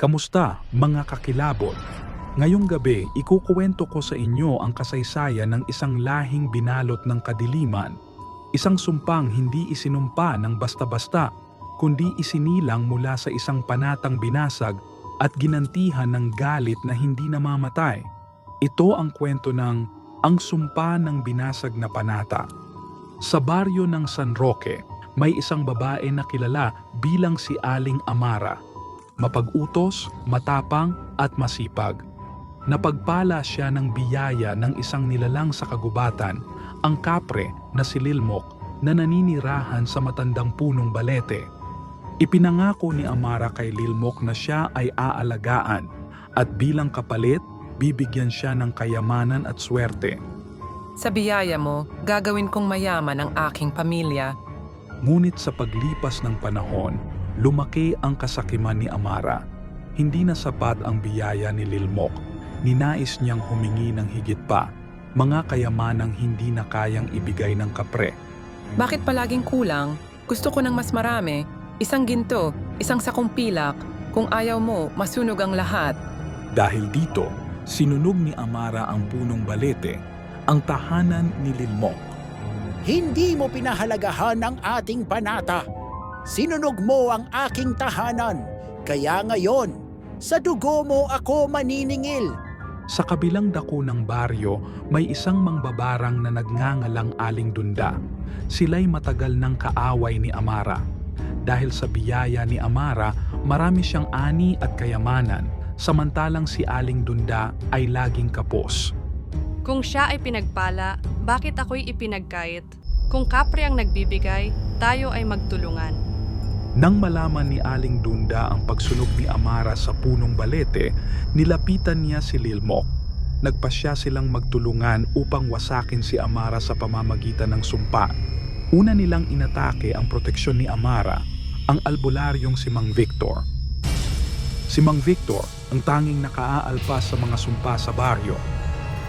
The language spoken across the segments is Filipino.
Kamusta mga kakilabot? Ngayong gabi, ikukuwento ko sa inyo ang kasaysayan ng isang lahing binalot ng kadiliman. Isang sumpang hindi isinumpa ng basta-basta, kundi isinilang mula sa isang panatang binasag at ginantihan ng galit na hindi namamatay. Ito ang kwento ng Ang Sumpa ng Binasag na Panata. Sa baryo ng San Roque, may isang babae na kilala bilang si Aling Amara. Mapag-utos, matapang at masipag. Napagpala siya ng biyaya ng isang nilalang sa kagubatan, ang kapre na si Lilmok na naninirahan sa matandang punong balete. Ipinangako ni Amara kay Lilmok na siya ay aalagaan at bilang kapalit, bibigyan siya ng kayamanan at swerte. Sa biyaya mo, gagawin kong mayaman ang aking pamilya. Ngunit sa paglipas ng panahon, lumaki ang kasakiman ni Amara. Hindi na sapat ang biyaya ni Lilmok. Ninais niyang humingi ng higit pa, mga kayamanang hindi na kayang ibigay ng kapre. Bakit palaging kulang? Gusto ko ng mas marami. Isang ginto, isang sakong pilak. Kung ayaw mo, masunog ang lahat. Dahil dito, sinunog ni Amara ang punong balete, ang tahanan ni Lilmok. Hindi mo pinahalagahan ang ating panata. Sinunog mo ang aking tahanan. Kaya ngayon, sa dugo mo ako maniningil. Sa kabilang dako ng baryo, may isang mangbabarang na nagngangalang Aling Dunda. Sila'y matagal ng kaaway ni Amara. Dahil sa biyaya ni Amara, marami siyang ani at kayamanan, samantalang si Aling Dunda ay laging kapos. Kung siya ay pinagpala, bakit ako'y ipinagkait? Kung kapre ang nagbibigay, tayo ay magtulungan. Nang malaman ni Aling Dunda ang pagsunog ni Amara sa punong balete, nilapitan niya si Lilmok. Nagpasya silang magtulungan upang wasakin si Amara sa pamamagitan ng sumpa. Una nilang inatake ang proteksyon ni Amara, ang albularyong si Mang Victor. Si Mang Victor ang tanging nakaaalpas sa mga sumpa sa baryo.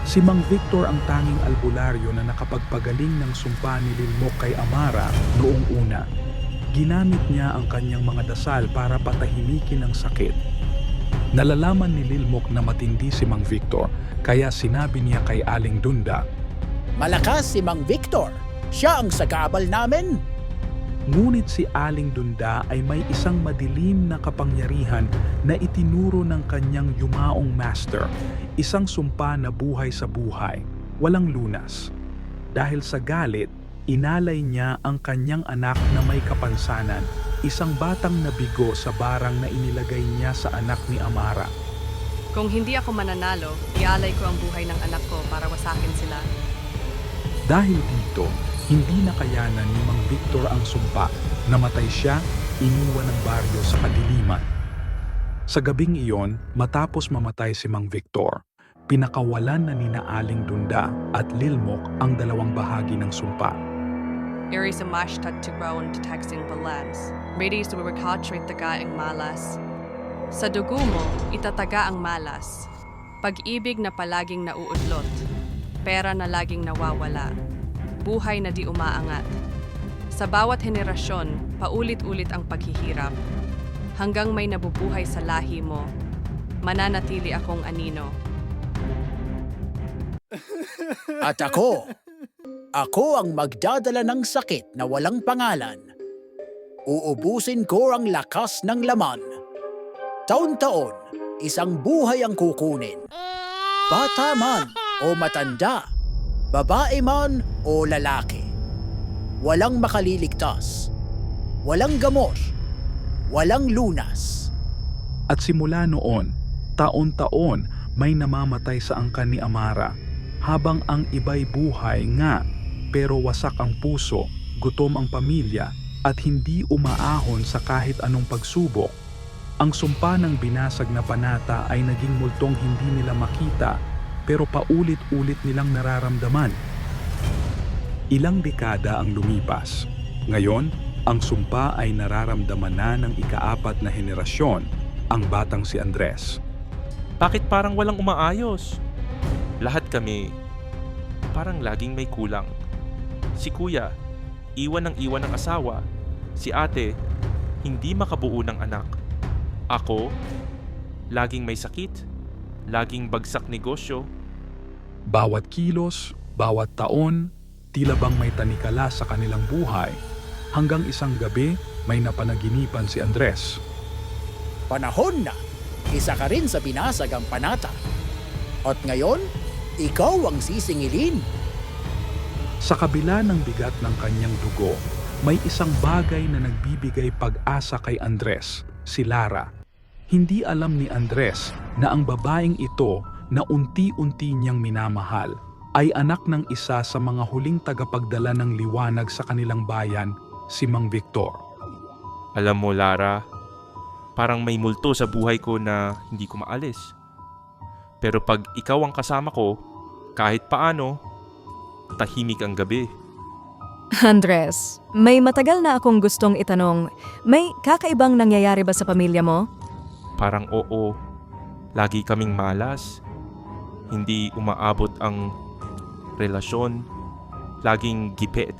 Si Mang Victor ang tanging albularyo na nakapagpagaling ng sumpa ni Lilmok kay Amara noong una. Ginamit niya ang kanyang mga dasal para patahimikin ang sakit. Nalalaman ni Lilmok na matindi si Mang Victor, kaya sinabi niya kay Aling Dunda, Malakas si Mang Victor. Siya ang sagabal namin. Ngunit si Aling Dunda ay may isang madilim na kapangyarihan na itinuro ng kanyang yumaong master, isang sumpa na buhay sa buhay, walang lunas. Dahil sa galit, inalay niya ang kanyang anak na may kapansanan, isang batang nabigo sa barang na inilagay niya sa anak ni Amara. Kung hindi ako mananalo, ialay ko ang buhay ng anak ko para wasakin sila. Dahil dito, hindi nakayanan ni Mang Victor ang sumpa. Namatay siya, iniwan ng baryo sa kadiliman. Sa gabing iyon, matapos mamatay si Mang Victor, pinakawalan na ni Aling Dunda at Lilmok ang dalawang bahagi ng sumpa. Aries ang mashtag to ground texting balance. Ready to recalculate taga ang malas. Sa dugo mo, itataga ang malas. Pag-ibig na palaging nauudlot. Pera na laging nawawala. Buhay na di umaangat. Sa bawat henerasyon, paulit-ulit ang paghihirap. Hanggang may nabubuhay sa lahi mo, mananatili akong anino. At ako, ako ang magdadala ng sakit na walang pangalan. Uubusin ko ang lakas ng laman. Taon-taon, isang buhay ang kukunin. Bata man o matanda, babae man o lalaki. Walang makaliligtas. Walang gamot. Walang lunas. At simula noon, taon-taon may namamatay sa angkan ni Amara, habang ang iba'y buhay nga, pero wasak ang puso, gutom ang pamilya, at hindi umaahon sa kahit anong pagsubok. Ang sumpa ng binasag na panata ay naging multong hindi nila makita, pero paulit-ulit nilang nararamdaman. Ilang dekada ang lumipas. Ngayon, ang sumpa ay nararamdaman na ng ikaapat na henerasyon, ang batang si Andres. Bakit parang walang umaayos? Lahat kami, parang laging may kulang. Si kuya, iwan ng iwan ng asawa. Si ate, hindi makabuo ng anak. Ako, laging may sakit, laging bagsak negosyo, Bawat kilos, bawat taon, tila bang may tanikala sa kanilang buhay. Hanggang isang gabi, may napanaginipan si Andres. Panahon na, isa ka rin sa binasagang panata. At ngayon, ikaw ang sisingilin. Sa kabila ng bigat ng kanyang dugo, may isang bagay na nagbibigay pag-asa kay Andres, si Lara. Hindi alam ni Andres na ang babaeng ito na unti-unti niyang minamahal ay anak ng isa sa mga huling tagapagdala ng liwanag sa kanilang bayan, si Mang Victor. Alam mo, Lara, parang may multo sa buhay ko na hindi ko maalis. Pero pag ikaw ang kasama ko, kahit paano, tahimik ang gabi. Andres, may matagal na akong gustong itanong, may kakaibang nangyayari ba sa pamilya mo? Parang oo, lagi kaming malas. Hindi umaabot ang relasyon, laging gipit.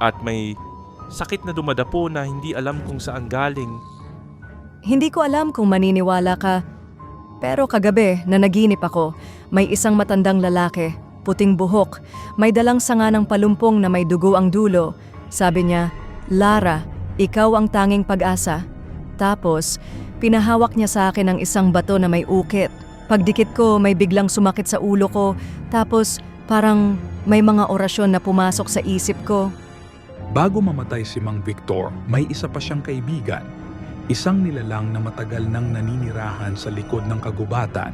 At may sakit na dumadapo na hindi alam kung saan galing. Hindi ko alam kung maniniwala ka. Pero kagabi, na naginip ako, may isang matandang lalaki, puting buhok, may dalang sanga ng palumpong na may dugo ang dulo. Sabi niya, Lara, ikaw ang tanging pag-asa. Tapos, pinahawak niya sa akin ang isang bato na may ukit. Pagdikit ko, may biglang sumakit sa ulo ko. Tapos, parang may mga orasyon na pumasok sa isip ko. Bago mamatay si Mang Victor, may isa pa siyang kaibigan. Isang nilalang na matagal nang naninirahan sa likod ng kagubatan,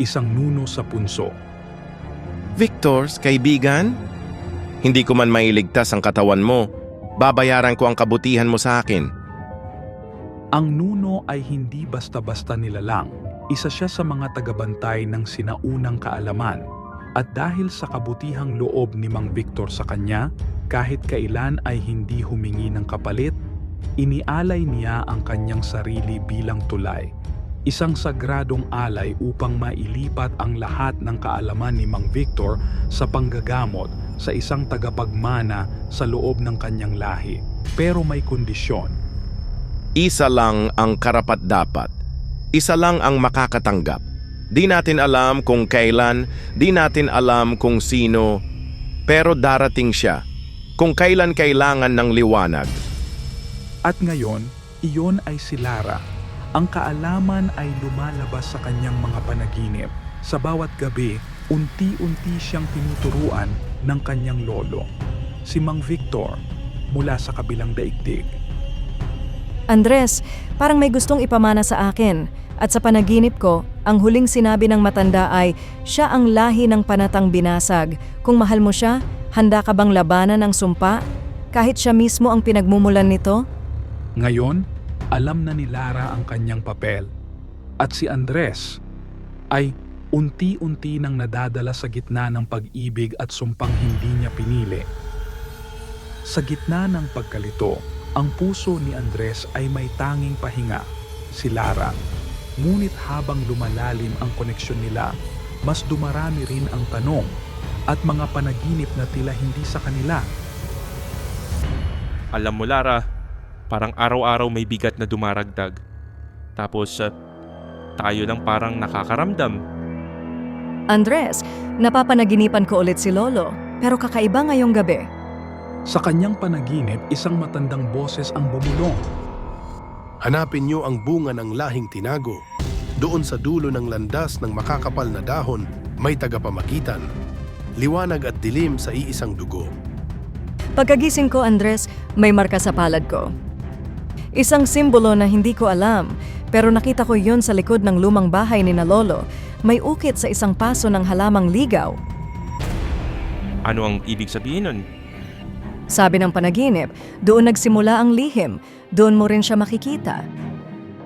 isang nuno sa punso. Victors, kaibigan? Hindi ko man mailigtas ang katawan mo. Babayaran ko ang kabutihan mo sa akin. Ang nuno ay hindi basta-basta nilalang. Isa siya sa mga tagabantay ng sinaunang kaalaman. At dahil sa kabutihang loob ni Mang Victor sa kanya, kahit kailan ay hindi humingi ng kapalit, inialay niya ang kanyang sarili bilang tulay. Isang sagradong alay upang mailipat ang lahat ng kaalaman ni Mang Victor sa panggagamot sa isang tagapagmana sa loob ng kanyang lahi. Pero may kondisyon. Isa lang ang karapat-dapat. Isa lang ang makakatanggap. Di natin alam kung kailan, di natin alam kung sino, pero darating siya. Kung kailan kailangan ng liwanag. At ngayon, iyon ay si Lara. Ang kaalaman ay lumalabas sa kanyang mga panaginip. Sa bawat gabi, unti-unti siyang tinuturuan ng kanyang lolo, si Mang Victor, mula sa kabilang daigdig. Andres, parang may gustong ipamana sa akin. At sa panaginip ko, ang huling sinabi ng matanda ay, siya ang lahi ng panatang binasag. Kung mahal mo siya, handa ka bang labanan ang sumpa? Kahit siya mismo ang pinagmumulan nito? Ngayon, alam na ni Lara ang kanyang papel. At si Andres ay unti-unti nang nadadala sa gitna ng pag-ibig at sumpang hindi niya pinili. Sa gitna ng pagkalito, ang puso ni Andres ay may tanging pahinga, si Lara. Ngunit habang lumalalim ang koneksyon nila, mas dumarami rin ang tanong at mga panaginip na tila hindi sa kanila. Alam mo, Lara, parang araw-araw may bigat na dumaragdag. Tapos, ah, tayo lang parang nakakaramdam. Andres, napapanaginipan ko ulit si Lolo. Pero kakaiba ngayong gabi. Sa kanyang panaginip, isang matandang boses ang bumulong. Hanapin niyo ang bunga ng lahing tinago. Doon sa dulo ng landas ng makakapal na dahon, may tagapamagitan. Liwanag at dilim sa iisang dugo. Pagkagising ko, Andres, may marka sa palad ko. Isang simbolo na hindi ko alam, pero nakita ko yon sa likod ng lumang bahay ni na Lolo. May ukit sa isang paso ng halamang ligaw. Ano ang ibig sabihin nun? Sabi ng panaginip, doon nagsimula ang lihim, doon mo rin siya makikita.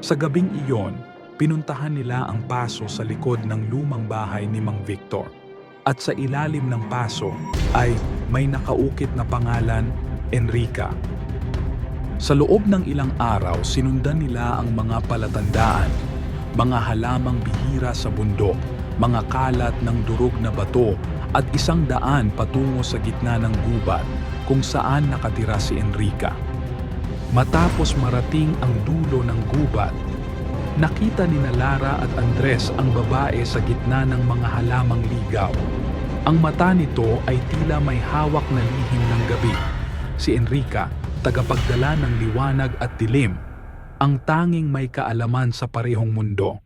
Sa gabing iyon, pinuntahan nila ang paso sa likod ng lumang bahay ni Mang Victor. At sa ilalim ng paso ay may nakaukit na pangalan, Enrica. Sa loob ng ilang araw, sinundan nila ang mga palatandaan, mga halamang bihira sa bundok, mga kalat ng durog na bato at isang daan patungo sa gitna ng gubat kung saan nakatira si Enrica. Matapos marating ang dulo ng gubat, nakita ni Lara at Andres ang babae sa gitna ng mga halamang ligaw. Ang mata nito ay tila may hawak na lihim ng gabi. Si Enrica, tagapagdala ng liwanag at dilim, ang tanging may kaalaman sa parehong mundo.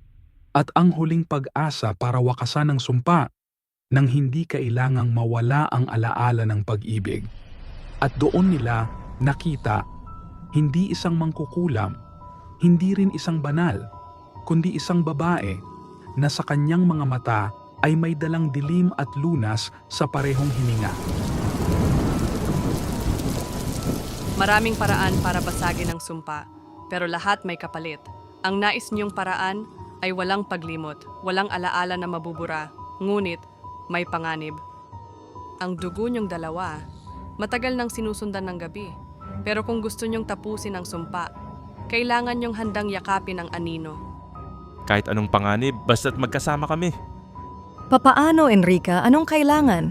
At ang huling pag-asa para wakasan ang sumpa nang hindi kailangang mawala ang alaala ng pag-ibig. At doon nila nakita hindi isang mangkukulam, hindi rin isang banal, kundi isang babae na sa kanyang mga mata ay may dalang dilim at lunas sa parehong hininga. Maraming paraan para basagin ang sumpa, pero lahat may kapalit. Ang nais niyong paraan ay walang paglimot, walang alaala na mabubura, ngunit may panganib. Ang dugo niyong dalawa, matagal nang sinusundan ng gabi. Pero kung gusto niyong tapusin ang sumpa, kailangan niyong handang yakapin ang anino. Kahit anong panganib, basta't magkasama kami. Papaano, Enrica? Anong kailangan?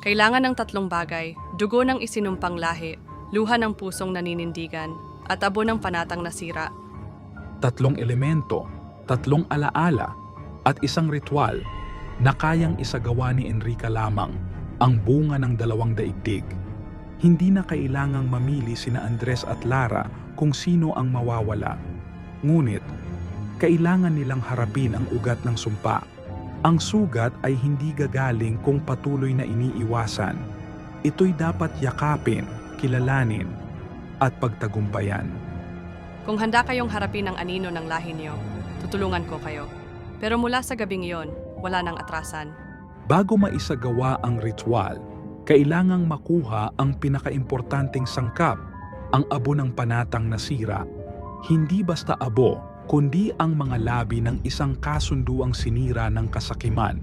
Kailangan ng tatlong bagay, dugo ng isinumpang lahi, luha ng pusong naninindigan, at abo ng panatang nasira. Tatlong elemento, tatlong alaala, at isang ritual na kayang isagawa ni Enrica lamang ang bunga ng dalawang daigdig. Hindi na kailangang mamili sina Andres at Lara kung sino ang mawawala. Ngunit, kailangan nilang harapin ang ugat ng sumpa. Ang sugat ay hindi gagaling kung patuloy na iniiwasan. Ito'y dapat yakapin, kilalanin, at pagtagumpayan. Kung handa kayong harapin ang anino ng lahi niyo, tutulungan ko kayo. Pero mula sa gabing iyon, wala nang atrasan. Bago maisagawa ang ritual, kailangang makuha ang pinakaimportanteng sangkap, ang abo ng panatang nasira. Hindi basta abo, kundi ang mga labi ng isang kasunduang sinira ng kasakiman,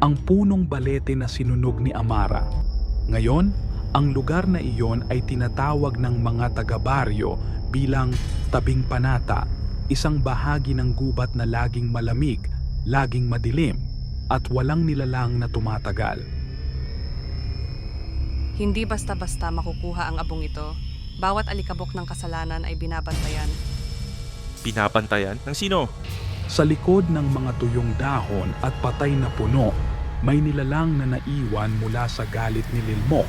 ang punong balete na sinunog ni Amara. Ngayon, ang lugar na iyon ay tinatawag ng mga taga-baryo bilang tabing panata, isang bahagi ng gubat na laging malamig, laging madilim, at walang nilalang na tumatagal. Hindi basta-basta makukuha ang abong ito. Bawat alikabok ng kasalanan ay binabantayan. Pinapantayan ng sino? Sa likod ng mga tuyong dahon at patay na puno, may nilalang na naiwan mula sa galit ni Lilmok,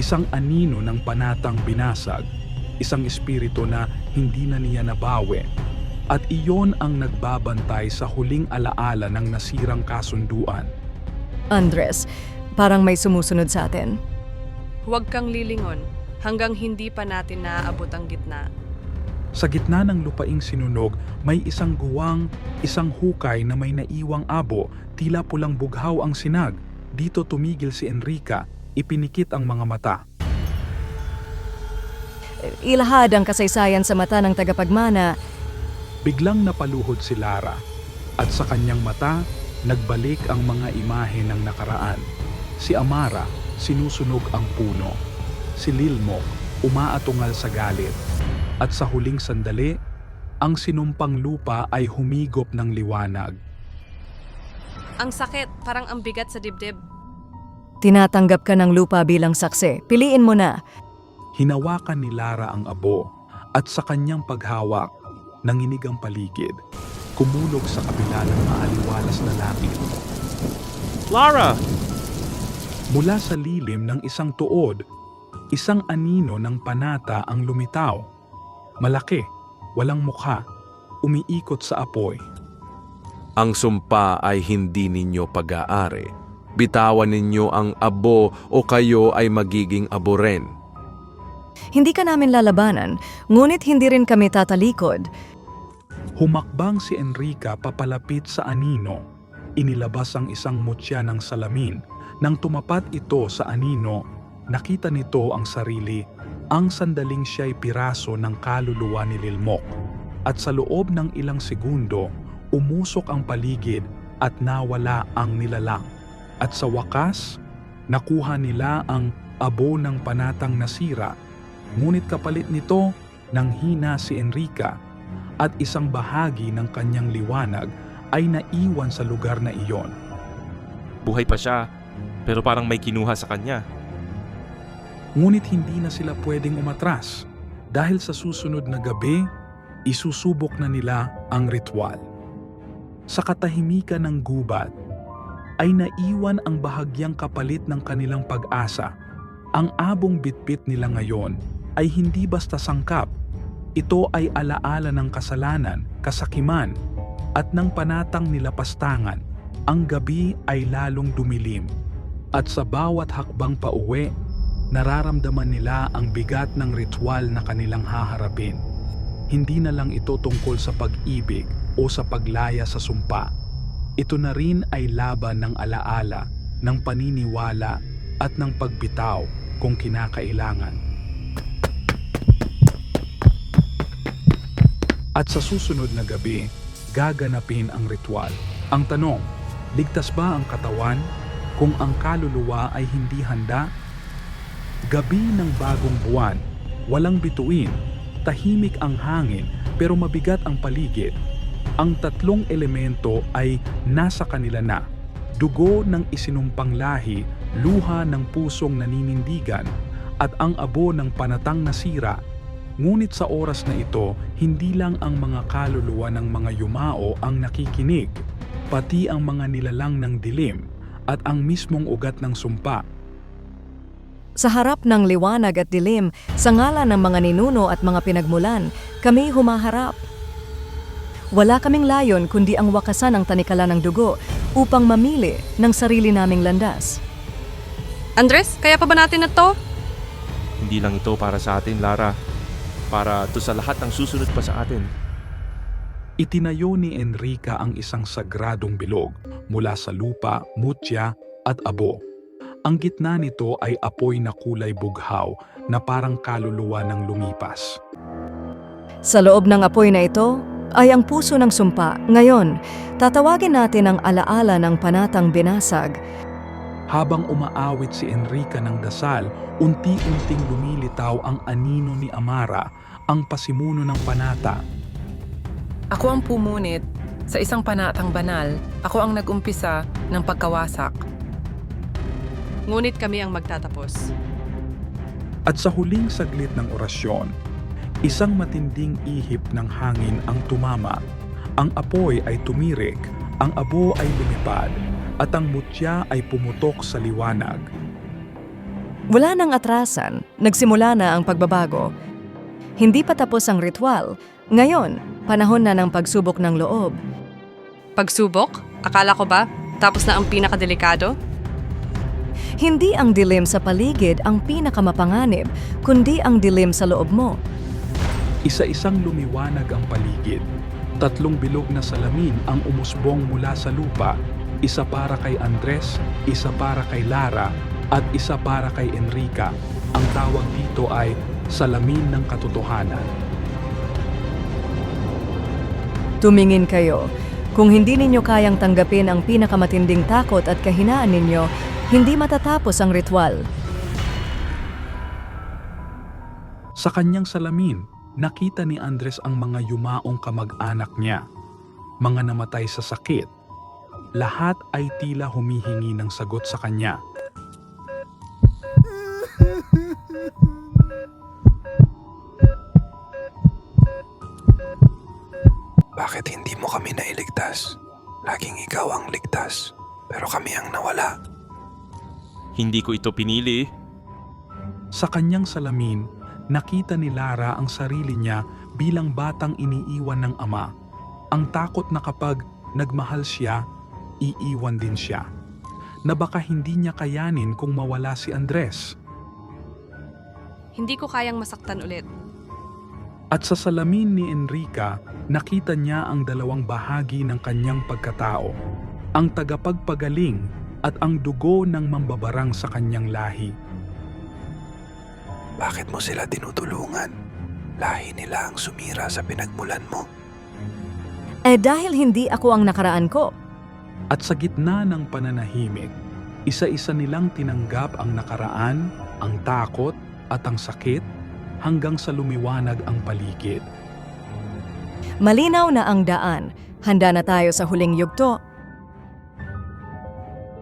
isang anino ng panatang binasag, isang espiritu na hindi na niya nabawi, at iyon ang nagbabantay sa huling alaala ng nasirang kasunduan. Andres, parang may sumusunod sa atin. Huwag kang lilingon hanggang hindi pa natin naaabot ang gitna. Sa gitna ng lupaing sinunog, may isang guwang, isang hukay na may naiwang abo, tila pulang bughaw ang sinag. Dito tumigil si Enrica, ipinikit ang mga mata. Ilahad ang kasaysayan sa mata ng tagapagmana. Biglang napaluhod si Lara, at sa kanyang mata, nagbalik ang mga imahe ng nakaraan. Si Amara, sinusunog ang puno. Si Lilmo, umaatungal sa galit. At sa huling sandali, ang sinumpang lupa ay humigop ng liwanag. Ang sakit, parang ang bigat sa dibdib. Tinatanggap ka ng lupa bilang saksi. Piliin mo na. Hinawakan ni Lara ang abo at sa kanyang paghawak, nanginig ang paligid. Kumulog sa kabila ng maaliwalas na langit. Lara! Mula sa lilim ng isang tuod, isang anino ng panata ang lumitaw. Malaki, walang mukha, umiikot sa apoy. Ang sumpa ay hindi ninyo pag-aari. Bitawan ninyo ang abo o kayo ay magiging abo rin. Hindi ka namin lalabanan, ngunit hindi rin kami tatalikod. Humakbang si Enrica papalapit sa anino. Inilabas ang isang mutya ng salamin. Nang tumapat ito sa anino, nakita nito ang sarili ang sandaling siya'y piraso ng kaluluwa ni Lilmok. At sa loob ng ilang segundo, umusok ang paligid at nawala ang nilalang. At sa wakas, nakuha nila ang abo ng panatang nasira. Ngunit kapalit nito, nang hina si Enrica at isang bahagi ng kanyang liwanag ay naiwan sa lugar na iyon. Buhay pa siya, pero parang may kinuha sa kanya. Ngunit hindi na sila pwedeng umatras dahil sa susunod na gabi, isusubok na nila ang ritual. Sa katahimikan ng gubat, ay naiwan ang bahagyang kapalit ng kanilang pag-asa. Ang abong bitbit nila ngayon ay hindi basta sangkap. Ito ay alaala ng kasalanan, kasakiman, at ng panatang nilapastangan. Ang gabi ay lalong dumilim. At sa bawat hakbang pauwi, nararamdaman nila ang bigat ng ritual na kanilang haharapin. Hindi na lang ito tungkol sa pag-ibig o sa paglaya sa sumpa. Ito na rin ay laban ng alaala, ng paniniwala at ng pagbitaw kung kinakailangan. At sa susunod na gabi, gaganapin ang ritual. Ang tanong, ligtas ba ang katawan kung ang kaluluwa ay hindi handa? Gabi ng bagong buwan, walang bituin, tahimik ang hangin pero mabigat ang paligid. Ang tatlong elemento ay nasa kanila na. Dugo ng isinumpang lahi, luha ng pusong naninindigan, at ang abo ng panatang nasira. Ngunit sa oras na ito, hindi lang ang mga kaluluwa ng mga yumao ang nakikinig, pati ang mga nilalang ng dilim at ang mismong ugat ng sumpa Sa harap ng liwanag at dilim, sa ngalan ng mga ninuno at mga pinagmulan, kami humaharap. Wala kaming layon kundi ang wakasan ng tanikala ng dugo upang mamili ng sarili naming landas. Andres, kaya pa ba natin na to? Hindi lang ito para sa atin, Lara. Para to sa lahat ng susunod pa sa atin. Itinayo ni Enrica ang isang sagradong bilog mula sa lupa, mutya at abo. Ang gitna nito ay apoy na kulay bughaw na parang kaluluwa ng lumipas. Sa loob ng apoy na ito ay ang puso ng sumpa. Ngayon, tatawagin natin ang alaala ng panatang binasag. Habang umaawit si Enrica ng dasal, unti-unting lumilitaw ang anino ni Amara, ang pasimuno ng panata. Ako ang pumunit sa isang panatang banal. Ako ang nag-umpisa ng pagkawasak. Ngunit kami ang magtatapos. At sa huling saglit ng orasyon, isang matinding ihip ng hangin ang tumama. Ang apoy ay tumirik, ang abo ay lumipad, at ang mutya ay pumutok sa liwanag. Wala nang atrasan, nagsimula na ang pagbabago. Hindi pa tapos ang ritual. Ngayon, panahon na ng pagsubok ng loob. Pagsubok? Akala ko ba? Tapos na ang pinakadelikado? Hindi ang dilim sa paligid ang pinakamapanganib, kundi ang dilim sa loob mo. Isa-isang lumiwanag ang paligid. Tatlong bilog na salamin ang umusbong mula sa lupa. Isa para kay Andres, isa para kay Lara, at isa para kay Enrica. Ang tawag dito ay salamin ng katotohanan. Tumingin kayo. Kung hindi ninyo kayang tanggapin ang pinakamatinding takot at kahinaan ninyo, hindi matatapos ang ritual. Sa kanyang salamin, nakita ni Andres ang mga yumaong kamag-anak niya. Mga namatay sa sakit. Lahat ay tila humihingi ng sagot sa kanya. Bakit hindi mo kami nailigtas? Laging ikaw ang ligtas, pero kami ang nawala. Hindi ko ito pinili. Sa kanyang salamin, nakita ni Lara ang sarili niya bilang batang iniiwan ng ama. Ang takot na kapag nagmahal siya, iiwan din siya. Na baka hindi niya kayanin kung mawala si Andres. Hindi ko kayang masaktan ulit. At sa salamin ni Enrica, nakita niya ang dalawang bahagi ng kanyang pagkatao. Ang tagapagpagaling at ang dugo ng mambabarang sa kanyang lahi. Bakit mo sila tinutulungan? Lahi nila ang sumira sa pinagmulan mo. Eh dahil hindi ako ang nakaraan ko. At sa gitna ng pananahimik, isa-isa nilang tinanggap ang nakaraan, ang takot at ang sakit hanggang sa lumiwanag ang paligid. Malinaw na ang daan. Handa na tayo sa huling yugto.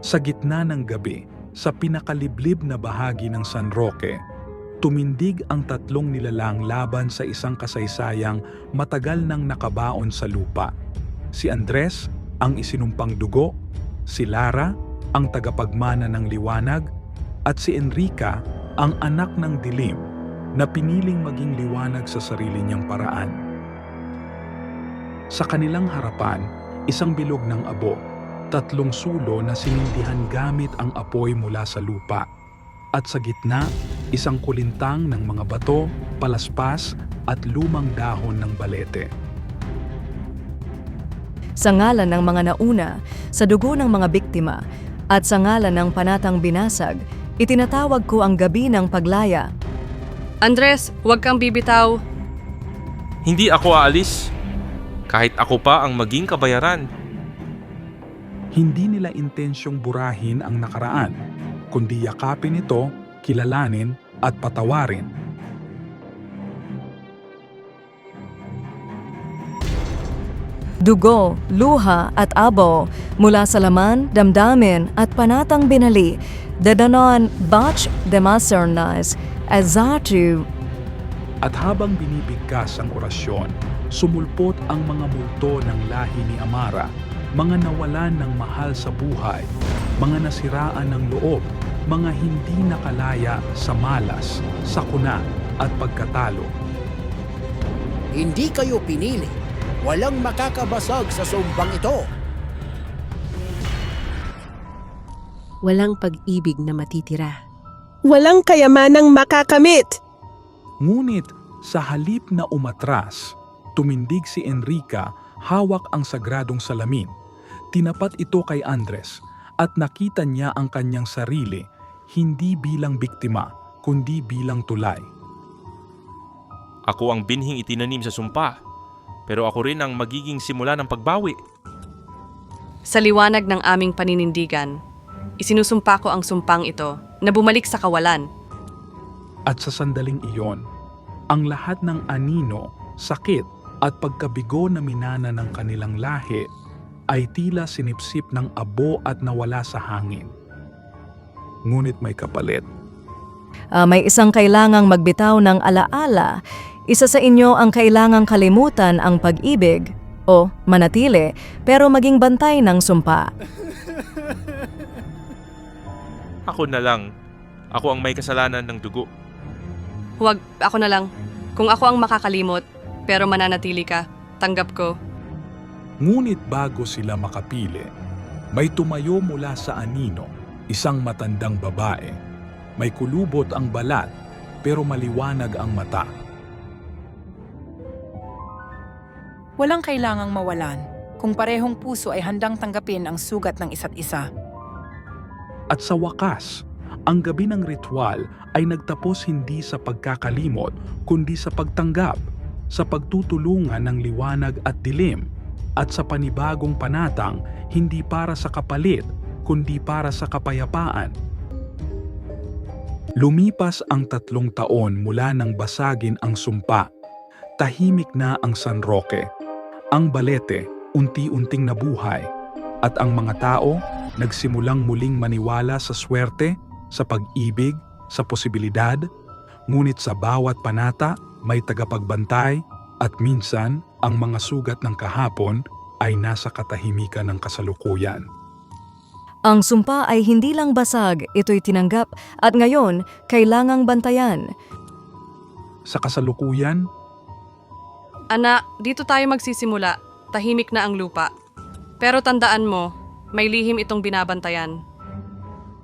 Sa gitna ng gabi, sa pinakaliblib na bahagi ng San Roque, tumindig ang tatlong nilalang laban sa isang kasaysayang matagal nang nakabaon sa lupa. Si Andres, ang isinumpang dugo, si Lara, ang tagapagmana ng liwanag, at si Enrica, ang anak ng dilim, na piniling maging liwanag sa sarili niyang paraan. Sa kanilang harapan, isang bilog ng abo, tatlong sulo na sinindihan gamit ang apoy mula sa lupa. At sa gitna, isang kulintang ng mga bato, palaspas at lumang dahon ng balete. Sa ngalan ng mga nauna, sa dugo ng mga biktima, at sa ngalan ng panatang binasag, itinatawag ko ang gabi ng paglaya. Andres, huwag kang bibitaw. Hindi ako aalis. Kahit ako pa ang maging kabayaran. Hindi nila intensyong burahin ang nakaraan, kundi yakapin ito, kilalanin at patawarin. Dugo, luha at abo mula sa laman, damdamin at panatang binali, dadanon bach demasernas, azatu At habang binibigkas ang orasyon, sumulpot ang mga multo ng lahi ni Amara, mga nawalan ng mahal sa buhay, mga nasiraan ng loob, mga hindi nakalaya sa malas, sakuna at pagkatalo. Hindi kayo pinili. Walang makakabasag sa sumbang ito. Walang pag-ibig na matitira. Walang kayamanang makakamit. Ngunit sa halip na umatras, tumindig si Enrica hawak ang sagradong salamin. Tinapat ito kay Andres at nakita niya ang kanyang sarili hindi bilang biktima kundi bilang tulay. Ako ang binhing itinanim sa sumpa. Pero ako rin ang magiging simula ng pagbawi. Sa liwanag ng aming paninindigan, isinusumpa ko ang sumpang ito na bumalik sa kawalan. At sa sandaling iyon, ang lahat ng anino, sakit at pagkabigo na minana ng kanilang lahi ay tila sinipsip ng abo at nawala sa hangin. Ngunit may kapalit. Ah, may isang kailangang magbitaw ng alaala. Isa sa inyo ang kailangang kalimutan ang pag-ibig o manatili pero maging bantay ng sumpa. Ako na lang. Ako ang may kasalanan ng dugo. Huwag, ako na lang. Kung ako ang makakalimot, pero mananatili ka, tanggap ko. Ngunit bago sila makapili, may tumayo mula sa anino, isang matandang babae. May kulubot ang balat, pero maliwanag ang mata. Walang kailangang mawalan kung parehong puso ay handang tanggapin ang sugat ng isa't isa. At sa wakas, ang gabi ng ritual ay nagtapos hindi sa pagkakalimot, kundi sa pagtanggap, sa pagtutulungan ng liwanag at dilim, at sa panibagong panatang hindi para sa kapalit, kundi para sa kapayapaan. Lumipas ang tatlong taon mula nang basagin ang sumpa. Tahimik na ang San Roque. Ang balete unti-unting nabuhay at ang mga tao nagsimulang muling maniwala sa swerte, sa pag-ibig, sa posibilidad, ngunit sa bawat panata may tagapagbantay at minsan ang mga sugat ng kahapon ay nasa katahimikan ng kasalukuyan. Ang sumpa ay hindi lang basag, ito'y tinanggap at ngayon kailangang bantayan. Sa kasalukuyan, Ana, dito tayo magsisimula. Tahimik na ang lupa. Pero tandaan mo, may lihim itong binabantayan.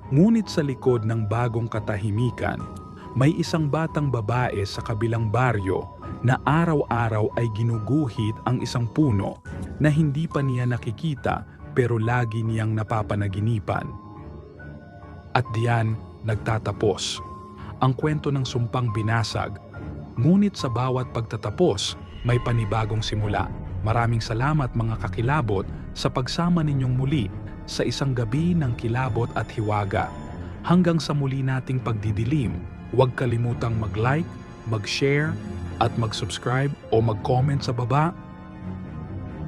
ngunit sa likod ng bagong katahimikan, may isang batang babae sa kabilang baryo na araw-araw ay ginuguhit ang isang puno na hindi pa niya nakikita pero lagi niyang napapanaginipan. At diyan nagtatapos ang kwento ng sumpang binasag. Ngunit sa bawat pagtatapos, may panibagong simula. Maraming salamat mga kakilabot sa pagsama ninyong muli sa isang gabi ng kilabot at hiwaga. Hanggang sa muli nating pagdidilim, huwag kalimutang mag-like, mag-share, at mag-subscribe o mag-comment sa baba